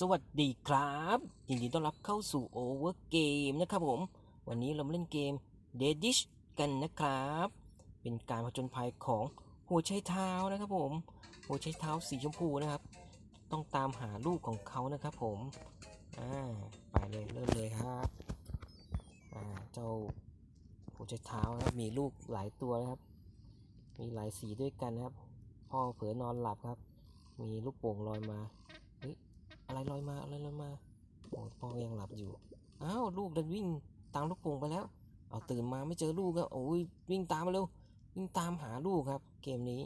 สวัสดีครับยินดีต้อนรับเข้าสู่ Over Game นะครับผม วันนี้เรามาเล่นเกม Dead Dish กันนะครับ เป็นการผจญภัยของหัวไชเท้านะครับผม หัวไชเท้าสีชมพูนะครับ ต้องตามหาลูกของเขานะครับผมอ่าไปเลยเริ่มเลยครับอ่าเจ้าหัวไชเท้านะครับมีลูกหลายตัวนะครับ มีหลายสีด้วยกันนะครับ พ่อเผลอนอนหลับครับ มีลูกโป่งลอยมา อะไรลอยมาอะไรลอยมาโอ้พ่อยังหลับอยู่อ้าวลูกเดินวิ่งตามลูกโป่งไปแล้ว เอาตื่นมาไม่เจอลูกครับโอ้ยวิ่งตามมาเร็ววิ่งตามหาลูกครับ เกมนี้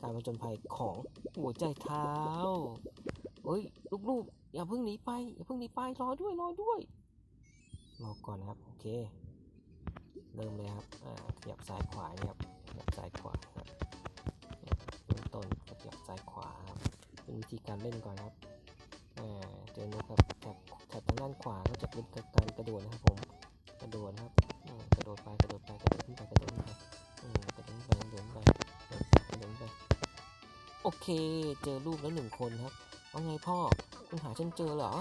การผจญภัยของหัวใจเท้าเฮ้ยลูกๆอย่าเพิ่งหนีไปอย่าเพิ่งหนีไปรอด้วยรอด้วยรอก่อนนะครับโอเคเริ่มเลยครับอ่าขยับซ้ายขวาเนี่ยครับขยับซ้ายขวาครับเริ่มต้นขยับซ้ายขวาครับเป็นวิธีการเล่นก่อนครับาเจอนกครับแถบแถบทางด้านขวาก็จะเป็นการกระโดดนะครับผมกระโดดนะครับกระโดดไปกระโดดไปกระโดดขึ้นไปกระโดดขึ้นไปกระโดดไปกระโดดไปกระโดดไปโอเค เจอลูกแล้วหนึ่งคนครับว่าไงพ่อคุณหาฉันเจอเหรอ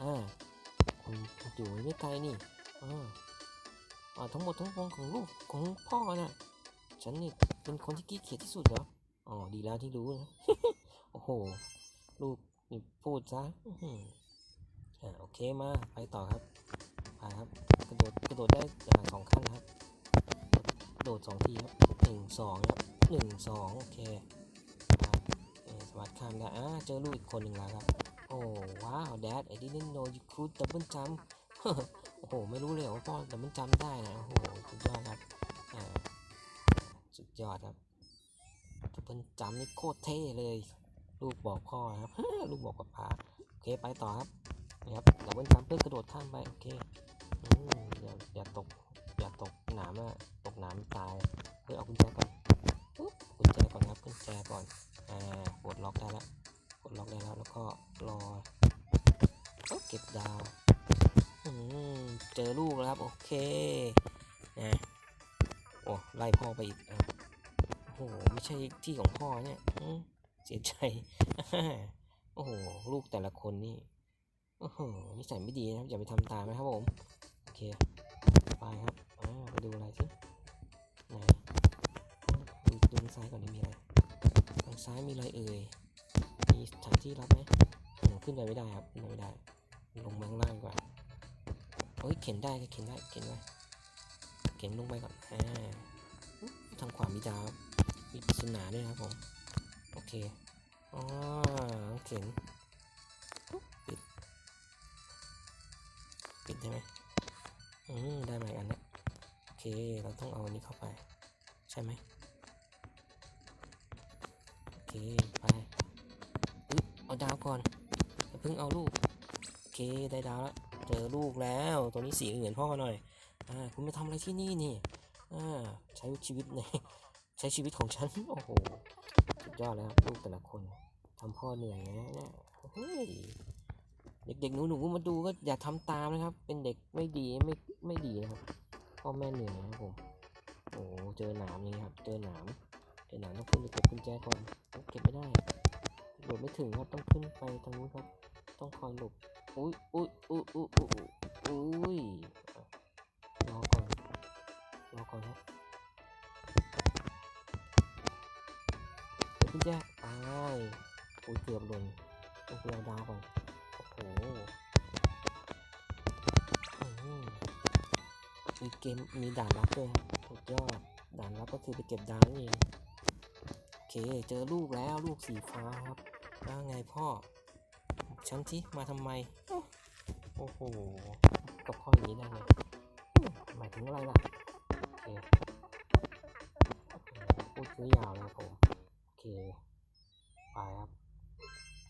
อ่าคุณอยู่ไม่ไกลนี่อ่าอ่าทั้งหมดทั้งปวงของลูกของพ่อน่ะฉันนี่เป็นคนที่ขี้เกียจที่สุดเหรออ๋อดีแล้วที่รู้นะโอ้โห ลูก นี่พูดซะอ่าโอเคมาไปต่อครับไปครับกระโดดกระโดดได้อ่าสองขั้นครับกระโดดสองทีครับหนึ่งสองครับหนึ่งสองโอเคมาเอ่อสามารถข้ามได้อ่าเจอลูกอีกคนหนึ่งแล้วครับโอ้ว้าว dad I didn't know you could double jump โอ้โหไม่รู้เลยว่าพ่อ double jump ได้นะโอ้โหสุดยอดครับอ่าสุดยอดครับ double jump นี่โคตรเท่เลย ลูกบอกพ่อนะครับลูกบอกกับป้าโอเคไปต่อครับนี่ครับดับเบิลจัมเพื่อกระโดดข้ามไปโอเคอืมอย่าอย่าตกอย่าตกหนามอะตกหนามตายเพื่อเอากุญแจก่อนปุ๊บกุญแจก่อนครับกุญแจก่อนอ่าปลดล็อกได้แล้วปลดล็อกได้แล้วแล้วก็รอเก็บดาวอืมเจอลูกแล้วครับโอเคนะโอ้ไล่พ่อไปอีกอโอ้โหไม่ใช่ที่ของพ่อเนี่ยอืม เสียใจ โอ้โห ลูกแต่ละคนนี่ โอ้โห นิสัยไม่ดีนะครับ อย่าไปทำตามนะครับผม โอเค ไปครับอ่าไปดูอะไรสิไหนดูดูทางซ้ายก่อนนี่มีอะไร ทางซ้ายมีอะไรเอ่ย มีสถานที่รับไหมขึ้นไปไม่ได้ครับขึ้นไปไม่ได้ ลงมาข้างล่างกว่าเฮ้ย เข็นได้เข็นได้ เข็นไว้เข็นลงไปก่อน อ่า ทางขวามีดาว มีปริศนาด้วยนะครับผม เค อ๋อเข็นปิด ปิดได้ไหมอืมได้ไหมอันนี้โอเค เราต้องเอาอันนี้เข้าไป ใช่ไหมโอเค ไปอุ๊ยเอาดาวก่อนอย่าเพิ่งเอาลูก โอเค ได้ดาวแล้ว เจอลูกแล้ว ตัวนี้สีเหมือนพ่อหน่อย อ่า คุณมาทำอะไรที่นี่นี่ อ่า ใช้ชีวิตในใช้ชีวิตของฉัน โอ้โห ยอดแล้วครับลูกแต่ละคนทำพ่อเหนื่อยนะเนี่ยเฮ้ยเด็กๆหนูๆมาดูก็อย่าทำตามนะครับ เป็นเด็กไม่ดีไม่ไม่ดีนะครับพ่อแม่เหนื่อยนะครับผมโอ้เจอหนามอย่างนี้ครับ เจอหนามเจอหนามต้องขึ้นไปเก็บกุญแจก่อนเก็บไม่ได้โดดไม่ถึงครับต้องขึ้นไปทางนู้นครับ ต้องคอยหลบอุ้ยอุ้ยอุ้ยอุ้ยอุ้ยอุ้ยรอก่อนรอก่อนครับ กุญแจไปอุ้ยเกือบหล่นต้องไปเอาดาวก่อนโอ้โหอื้ออมีเกมมีด่านลับด้วยสุดยอดด่านลับก็คือไปเก็บดาวนั่นเองโอเคเจอลูกแล้วลูกสีฟ้าครับว่าไงพ่อฉันที่มาทำไม โอ้โห กับพ่ออย่างนี้ได้ไงหมายถึงอะไรล่ะ โอเคโอ้โหพูดซื้อยาวเลยผม เค ไปครับ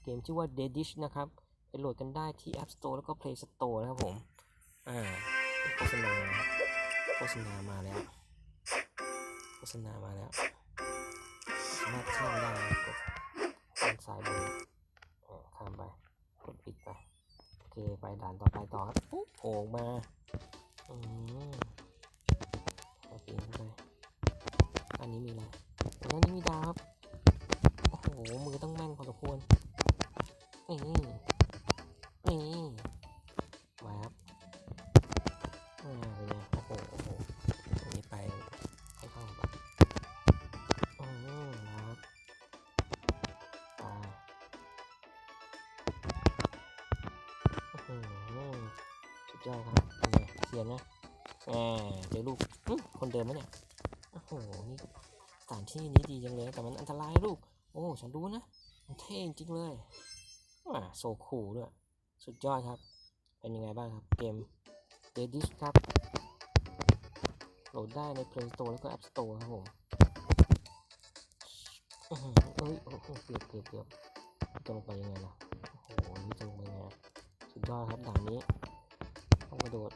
เกมชื่อว่า Dead Dish นะครับไปโหลดกันได้ที่ App Store แล้วก็ Play Store นะครับผม อ่าโฆษณาครับโฆษณามาแล้วโฆษณามาแล้วสามารถข้ามได้กดด้านซ้ายบนอ่าข้ามไป กดปิดไป โอเค ไปด่านต่อไปต่อครับปุ๊บโผล่มา อืมไปปีนขึ้นไปอันนี้มีอะไรอันนี้มีดาวครับ โหมือต้องแม่นพอสมควรนี่นี่มาครับอ่าเป็นไงโอ้โหโอ้โหนี้ไปให้เข้างแบบโอ้โหครับอ่าโอ้โหสุดยอดครับเนี่ยเสียนนะแหมเจอลูกคนเดิมไหมเนี่ยโอ้โหนี่สถานที่นี้ดีจังเลยแต่มันอันตรายลูก อ้ฉันรู้นะมันเท่จริงๆเลยอ่าโซคูด้วยสุดยอดครับ เป็นยังไงบ้างครับ เกม d e a d i s h ครับ โหลดได้ใน Play Store แล้วก็ App Store ครับผมเอ้ยโอ้โหเกือบเกือบเกือบจะลงไปยังไงล่ะโอ้โหนี่จะลงไปยังไงสุดยอดครับด่านนี้ ต้องกระโดด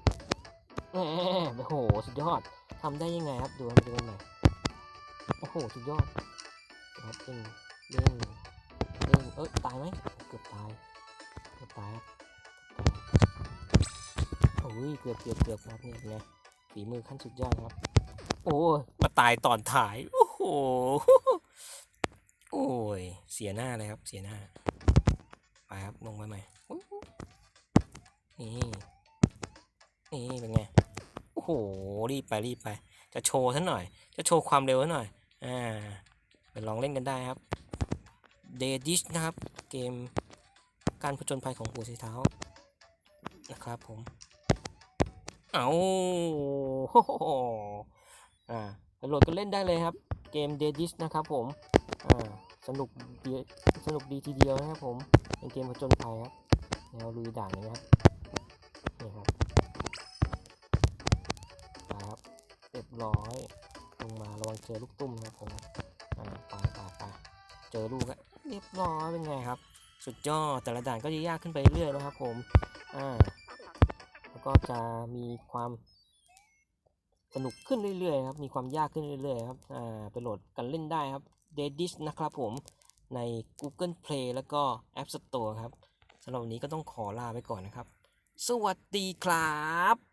แหมโอ้โห สุดยอดทำได้ยังไงครับ ดูมันดูมันหน่อยโอ้โห สุดยอดครับเด้ง เด้งเด้งเอ้ยตายไหมเกือบตายเกือบตายครับโอ้ยเกือบเกือบเกือบครับเนี่ยนไงฝีมือขั้นสุดยอดครับ โอ้ยมาตายตอนถ่ายโอ้โหโอ้ยเสียหน้าเลยครับเสียหน้าไปครับลงไปใหม่นี่นี่เป็นไงโอ้โหรีบไปรีบไป จะโชว์ท่านหน่อย จะโชว์ความเร็วท่านหน่อยอ่าไปลองเล่นกันได้ครับ เดดิชนะครับ เกมการผจญภัยของหัวไชเท้านะครับผม เอาโอ้โหอ่าโหลดกันเล่นได้เลยครับ เกม d e a d i s นะครับผม อ่า สนุกดีสนุกดีทีเดียวนะครับผม เป็นเกมผจญภัยครับแนวลุยด่านนะครับ นี่ครับไปครับเรียบร้อยลงมาระวังเจอลูกตุ้มนะครับผม อ่า ไปไปไปเจอลูกอะ เรียบร้อยเป็นไงครับ สุดยอดแต่ละด่านก็จะยากขึ้นไปเรื่อยนะครับ ผมอ่าแล้วก็จะมีความสนุกขึ้นเรื่อยๆครับมีความยากขึ้นเรื่อยๆครับอ่าไปโหลดกันเล่นได้ครับ d e a d i s นะครับผมใน Google Play แล้วก็ App Store ครับสำหรับวันนี้ก็ต้องขอลาไปก่อนนะครับ สวัสดีครับ